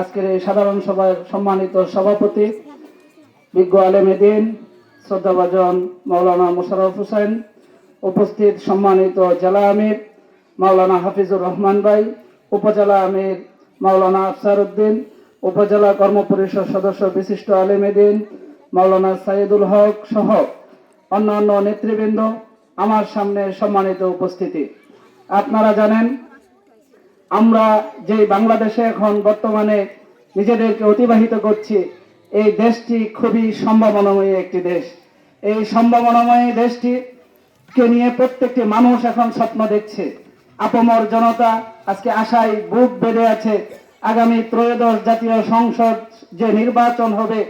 আজকের এই সাধারণ সভার সম্মানিত সভাপতি, বিজ্ঞ আলেমেদিন শ্রদ্ধাভাজন মাওলানা মোশাররফ হোসেন, উপস্থিত সম্মানিত জেলা আমির মাওলানা হাফিজুর রহমান ভাই, উপজেলা আমির মাওলানা আফসার উদ্দিন উপজেলা কর্মপরিষদ সদস্য বিশিষ্ট আলেমেদিন মাওলানা সাইদুল হক সহ অন্যান্য নেতৃবৃন্দ, আমার সামনে সম্মানিত উপস্থিতি। আপনারা জানেন আমরা যে বাংলাদেশে এখন বর্তমানে নিজেদেরকে অতিবাহিত করছি, এই দেশটি খুবই সম্ভাবনাময়ী একটি দেশ। এই সম্ভাবনাময়ী দেশটিকে নিয়ে প্রত্যেকটি মানুষ এখন স্বপ্ন দেখছে। আপমর জনতা আজকে আশায় বুক বেঁধে আছে, আগামী ত্রয়োদশ জাতীয় সংসদ যে নির্বাচন হবে,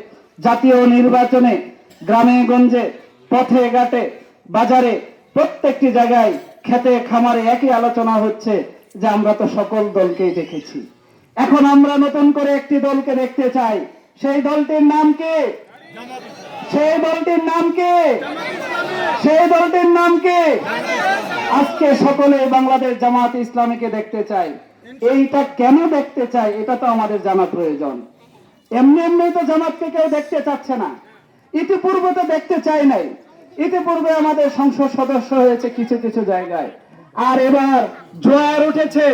জাতীয় নির্বাচনে গ্রামে গঞ্জে, পথে ঘাটে, বাজারে প্রত্যেকটি জায়গায় খেতে খামারে একই আলোচনা হচ্ছে। যে আমরা তো সকল দলকেই দেখেছি। এখন আমরা নতুন করে একটি দলকে দেখতে চাই। সেই দলটির নাম কি? সেই দলটির নাম কি? সেই দলটির নাম কি? আজকে সকলে বাংলাদেশ জামাত ইসলামীকে দেখতে চাই। এইটা কেন দেখতে চাই? এটা তো আমাদের জানা প্রয়োজন। এমনি এমনি তো জামাতকে কেউ দেখতে চাচ্ছে না। ইতিপূর্বে তো দেখতে চাই নাই। ইতিপূর্বে আমাদের সংসদ সদস্য হয়েছে কিছু কিছু জায়গায়। আর এবার জোয়ার উঠেছে।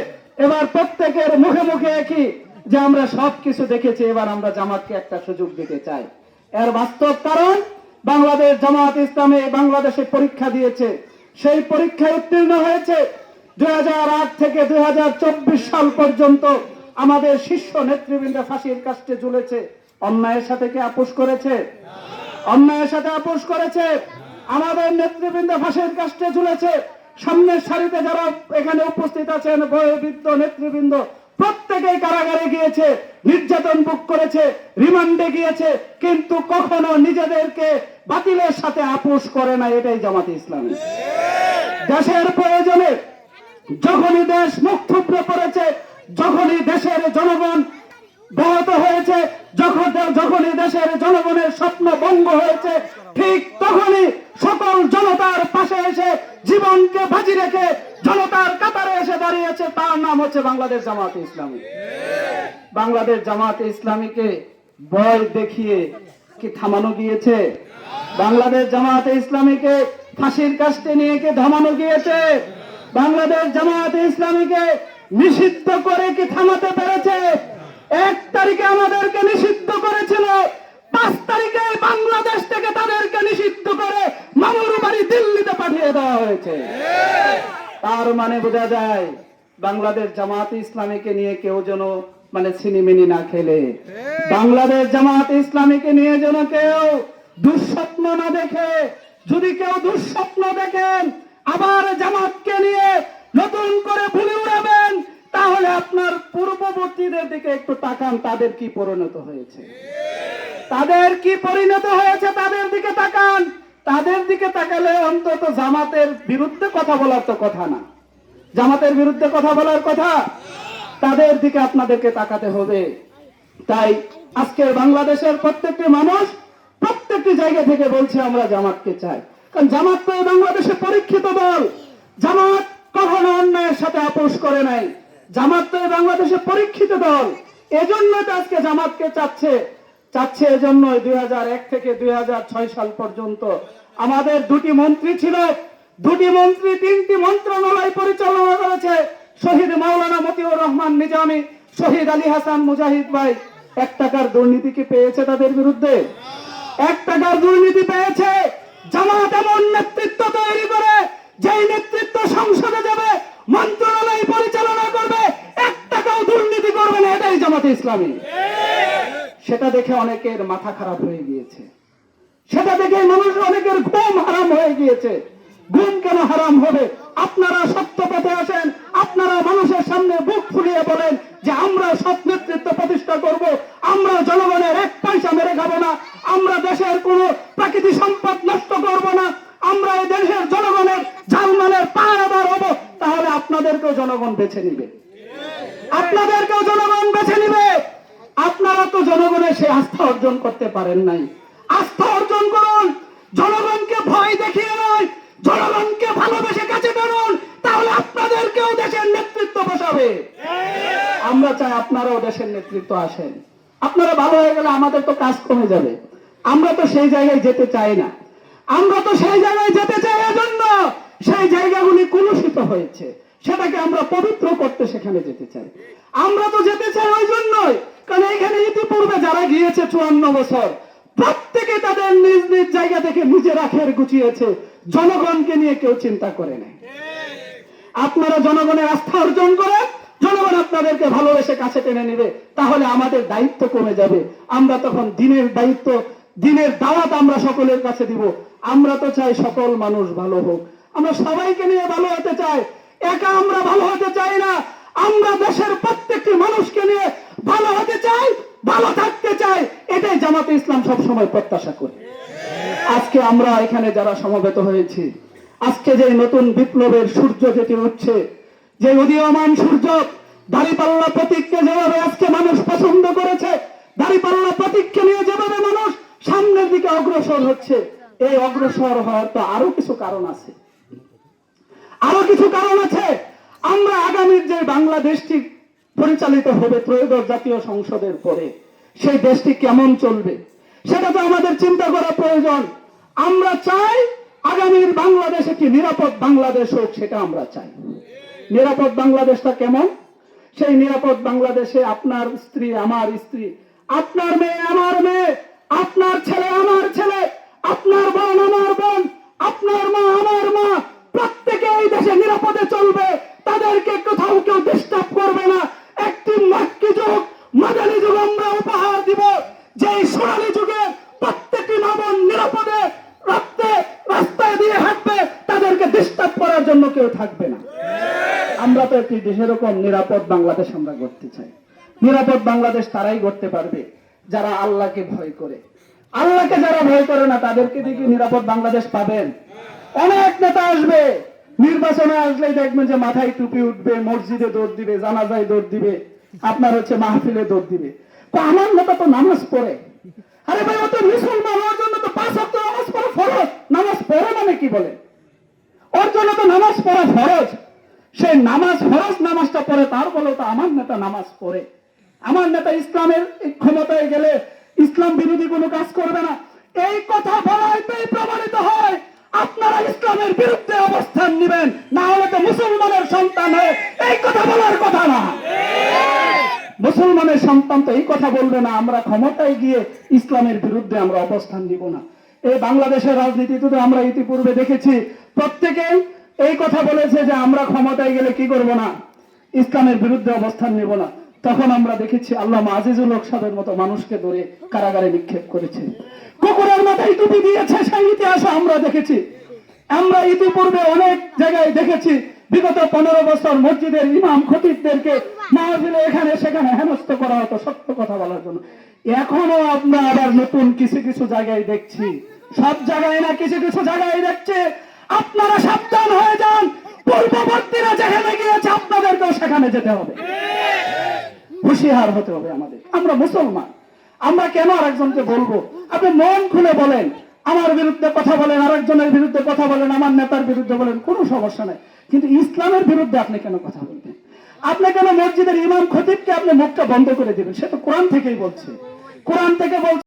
এবার প্রত্যেকের মুখে মুখে একই যে আমরা সব কিছু দেখেছি, এবার আমরা জামাতকে একটা সুযোগ দিতে চাই। এর বাস্তব কারণ, বাংলাদেশ জামাত ইসলামে বাংলাদেশে পরীক্ষা দিয়েছে। সেই পরীক্ষায় উত্তীর্ণ হয়েছে দুই হাজার আট থেকে দুই হাজার চব্বিশ সাল পর্যন্ত আমাদের শীর্ষ নেতৃবৃন্দ ফাঁসির কাস্টে ঝুলেছে। অন্যায়ের সাথে কি আপোষ করেছে? অন্যায়ের সাথে আপোষ করেছে। আমাদের নেতৃবৃন্দ ফাঁসির কাস্টে ঝুলেছে। সামনের সারিতে যারা এখানে উপস্থিত আছেন, বয়োবৃদ্ধ নেতৃবৃন্দ, প্রত্যেকেই কারাগারে গিয়েছে, নির্যাতন বুক করেছে, রিমান্ডে গিয়েছে, কিন্তু কখনো নিজেদেরকে বাতিলের সাথে আপোষ করে না, এটাই জামাতে ইসলামী। দেশের প্রয়োজনে যখনই দেশ মুখ থুবড়ে পড়েছে, যখনই দেশের জনগণ ব্যাহত হয়েছে, যখন যখনই দেশের জনগণের স্বপ্ন ভঙ্গ হয়েছে, ঠিক তখনই সকল জনতার পাশে এসে জীবনকে বাজি রেখে জনতার কাতারে এসে দাঁড়িয়েছে, তার নাম হচ্ছে বাংলাদেশ জামাত ইসলামী। বাংলাদেশ জামাত ইসলামীকে ভয় দেখিয়ে কি থামানো গিয়েছে? বাংলাদেশ জামাতে ইসলামীকে ফাঁসির কাস্তে নিয়ে কি থামানো গিয়েছে? বাংলাদেশ জামাতে ইসলামীকে নিষিদ্ধ করে কি থামাতে পেরেছে? এক তারিখে আমাদেরকে নিষিদ্ধ করেছিল পাঁচ তারিখে বাংলাদেশ থেকে তাদেরকে নিষিদ্ধ করে মামুর বাড়ি দিল্লিতে পাঠিয়ে দেওয়া হয়েছে। তার মানে বোঝা যায়, বাংলাদেশ জামাত ইসলামীকে নিয়ে কেউ যেন মানে ছিনিমিনি না খেলে। বাংলাদেশ জামাত ইসলামীকে নিয়ে যেন কেউ দুঃস্বপ্ন না দেখে। যদি কেউ দুঃস্বপ্ন দেখেন, আবার জামাতকে নিয়ে নতুন করে ভুলে উড়াবেন, তাহলে আপনার পূর্ববর্তীদের দিকে একটু তাকান, তাদের কি পরিণত হয়েছে? তাদের কি পরিণত হয়েছে, তাদের দিকে তাকান। তাদের দিকে তাকালে অন্তত জামাতের বিরুদ্ধে কথা বলার তো কথা না। জামাতের বিরুদ্ধে কথা বলার কথা? তাদের দিকে আপনাদেরকে তাকাতে হবে। তাই আজকের বাংলাদেশের প্রত্যেকটি মানুষ প্রত্যেকটি জায়গা থেকে বলছে আমরা জামাতকে চাই। কারণ জামাত তো বাংলাদেশে পরীক্ষিত দল। জামাত কখনো অন্যায়ের সাথে আপোষ করে নাই। জামাত তো বাংলাদেশে পরীক্ষিত দল। এজন্য তো আজকে জামাতকে চাচ্ছে। চাচ্ছে এজন্য দুই থেকে দুই হাজার ছয় সাল পর্যন্ত। আমাদের দুটি মন্ত্রী ছিল, দুটি মন্ত্রী, তিনটি মন্ত্রণালয় পরিচালনা করেছে। শহীদ মাওলানা মতিউর রহমান নিজামী, শহীদ আলী হাসান মুজাহিদ ভাই। এক টাকার দুর্নীতি কি পেয়েছে তাদের বিরুদ্ধে? এক টাকার দুর্নীতি পেয়েছে, জামাত এমন নেতৃত্ব তৈরি করে, যেই নেতৃত্ব সংসদে যাবে, মন্ত্রণালয় পরিচালনা করবে, এক টাকাও দুর্নীতি করবে না, এটাই জামাতে ইসলামী। সেটা দেখে অনেকের মাথা খারাপ হয়ে গিয়েছে। সেটা দেখে মানুষ অনেকের ঘুম হারাম হয়ে গিয়েছে। ঘুম কেন হারাম হবে? আপনারা সত্য পথে আসেন, আপনারা মানুষের সামনে বুক ফুলিয়ে বলেন যে আমরা সৎ নেতৃত্ব প্রতিষ্ঠা করব, আমরা জনগণের এক পয়সা মেরে খাব না, আমরা দেশের কোন প্রাকৃতিক সম্পদ নষ্ট করব না, আমরা এই দেশের জনগণের জালমানের পাহারাদার হব। তাহলে আপনাদেরকেও জনগণ বেছে নিবে। আপনাদেরকেও জনগণ বেছে নিবে। আপনারা তো জনগণের সে আস্থা অর্জন করতে পারেন নাই। আস্থা অর্জন করুন, জনগণকে ভয় দেখিয়ে নয়, জনগণকে ভালোবেসে কাছে টানুন, তাহলে আপনাদেরকেও দেশের নেতৃত্ব বসাবে। আমরা চাই আপনারাও দেশের নেতৃত্ব আসেন। আপনারা ভালো হয়ে গেলে আমাদের তো কাজ কমে যাবে। আমরা তো সেই জায়গায় যেতে চাই না। আমরা তো সেই জায়গায় যেতে চাই এজন্য সেই জায়গাগুলি কলুষিত হয়েছে। সেটাকে আমরা পবিত্র করতে সেখানে যেতে চাই। আমরা তো যেতে চাই ওই জন্যই, কারণ এখানে ইতিপূর্বে যারা গিয়েছে চুয়ান্ন বছর, প্রত্যেকে তাদের নিজ নিজ জায়গা থেকে নিজেরা খের গুছিয়েছে। জনগণকে নিয়ে কেউ চিন্তা করে নাই। আপনারা জনগণের আস্থা অর্জন করেন, জনগণ আপনাদেরকে ভালোবেসে কাছে টেনে নেবে, তাহলে আমাদের দায়িত্ব কমে যাবে। আমরা তখন দিনের দায়িত্ব, দিনের দাওয়াত আমরা সকলের কাছে দিব। আমরা তো চাই সকল মানুষ ভালো হোক। আমরা সবাইকে নিয়ে ভালো হতে চাই। একা আমরা ভালো হতে চাই না। আমরা দেশের প্রত্যেকটি মানুষকে নিয়ে ভালো হতে চাই, ভালো থাকতে চাই, এটাই জামাতে ইসলাম সব সময় প্রত্যাশা করি। আজকে আমরা এখানে যারা সমবেত হয়েছি, আজকে যে নতুন বিপ্লবের সূর্য যেটি উঠছে, যে উদীয়মান সূর্য, দাড়িপাল্লা প্রতীককে যেভাবে আজকে মানুষ পছন্দ করেছে, দাড়িপাল্লা প্রতীককে নিয়ে যেভাবে মানুষ সামনের দিকে অগ্রসর হচ্ছে, এই অগ্রসর হওয়ার তো আরও কিছু কারণ আছে। আরও কিছু কারণ আছে। আমরা আগামীর যে বাংলাদেশটি পরিচালিত হবে ত্রয়োদশ জাতীয় সংসদের পরে, সেই দেশটি কেমন চলবে, সেটা তো আমাদের চিন্তা করা প্রয়োজন। আমরা চাই আগামীর বাংলাদেশ একটি নিরাপদ বাংলাদেশ হোক, সেটা আমরা চাই। নিরাপদ বাংলাদেশটা কেমন? সেই নিরাপদ বাংলাদেশে আপনার স্ত্রী, আমার স্ত্রী, আপনার মেয়ে, আমার মেয়ে, আপনার ছেলে, আমার ছেলে, আপনার বোন, আমার বোন, আপনার মা নিরাপদে চলবে, তাদেরকে কোথাও কেউ ডিস্টার্ব করবে না। একটি মাক্কি যুগ মাদানী যুগ আমরা উপহার দিব। যেই সোনালী যুগে প্রত্যেকটি মামন নিরাপদে রাস্তে রাস্তায় দিয়ে হাঁটবে, তাদেরকে ডিস্টার্ব করার জন্য কেউ থাকবে না। আমরা তো একটি সেরকম নিরাপদ বাংলাদেশ আমরা গড়তে চাই। নিরাপদ বাংলাদেশ তারাই গড়তে পারবে, যারা আল্লাহকে ভয় করে। আল্লাহকে যারা ভয় করে না, তাদেরকে দেখি নিরাপদ বাংলাদেশ পাবেন। অনেক নেতা আসবে। নির্বাচনে আসলেই দেখবেন যে মাথায় টুপি উঠবে, মসজিদে দৌড় দিবে, জানাজায় দৌড় দিবে, আপনার হচ্ছে মাহফিলে দৌড় দিবে। তো আমার নেতা তো নামাজ পড়ে। আরে ভাই, ও তো মুসলমান, ওর জন্য তো পাঁচ সপ্তাহ নামাজ পড়া ফরজ। নামাজ পড়ে মানে কি বলে? ওর জন্য তো নামাজ পড়া ফরজ। সেই নামাজ ফরজ, নামাজটা পড়ে, তার বলে তো আমার নেতা নামাজ পড়ে। আমার নেতা ইসলামের ক্ষমতায় গেলে ইসলাম বিরোধী কোনো কাজ করবে না। এই কথা বলাইতেই প্রমাণিত হয়। আপনারা ইসলামের বিরুদ্ধে অবস্থান নেবেন, না হলে তো মুসলমানের সন্তান হয়ে এই কথা বলার কথা না। মুসলমানের সন্তান তো এই কথা বলবে না, আমরা ক্ষমতায় গিয়ে ইসলামের বিরুদ্ধে আমরা অবস্থান দিব না। এই বাংলাদেশের রাজনীতিতে তো আমরা ইতিপূর্বে দেখেছি প্রত্যেকে এই কথা বলেছে যে আমরা ক্ষমতায় গেলে কি করব না? ইসলামের বিরুদ্ধে অবস্থান নেব না। তখন আমরা দেখেছি আল্লাহ আজিজুল হক মতো মানুষকে ধরে কারাগারে নিক্ষেপ করেছে। কুকুরের মাথায় টুপি দিয়েছে, সেই ইতিহাস আমরা দেখেছি। আমরা ইতিপূর্বে অনেক জায়গায় দেখেছি, বিগত পনেরো বছর মসজিদের ইমাম খতিবদেরকে মাহফিলে এখানে সেখানে হেনস্থ করা হতো, সত্য কথা বলার জন্য। এখনও আমরা আবার নতুন কিছু কিছু জায়গায় দেখছি। সব জায়গায় না, কিছু কিছু জায়গায় দেখছে। আপনারা সাবধান হয়ে যান, পূর্ববর্তীরা যেখানে গিয়েছে, আপনাদেরকেও সেখানে যেতে হবে। হুঁশিয়ার হতে হবে আমাদের। আমরা মুসলমান। আমরা কেন আরেকজনকে বলব? আপনি মন খুলে বলেন। আমার বিরুদ্ধে কথা বলেন, আরেকজনের বিরুদ্ধে কথা বলেন, আমার নেতার বিরুদ্ধে বলেন, কোনো সমস্যা নাই। কিন্তু ইসলামের বিরুদ্ধে আপনি কেন কথা বলবেন? আপনি কেন মসজিদের ইমাম খতিবকে আপনি মুখটা বন্ধ করে দেবেন? সে তো কোরআন থেকেই বলছে। কোরআন থেকে বলছে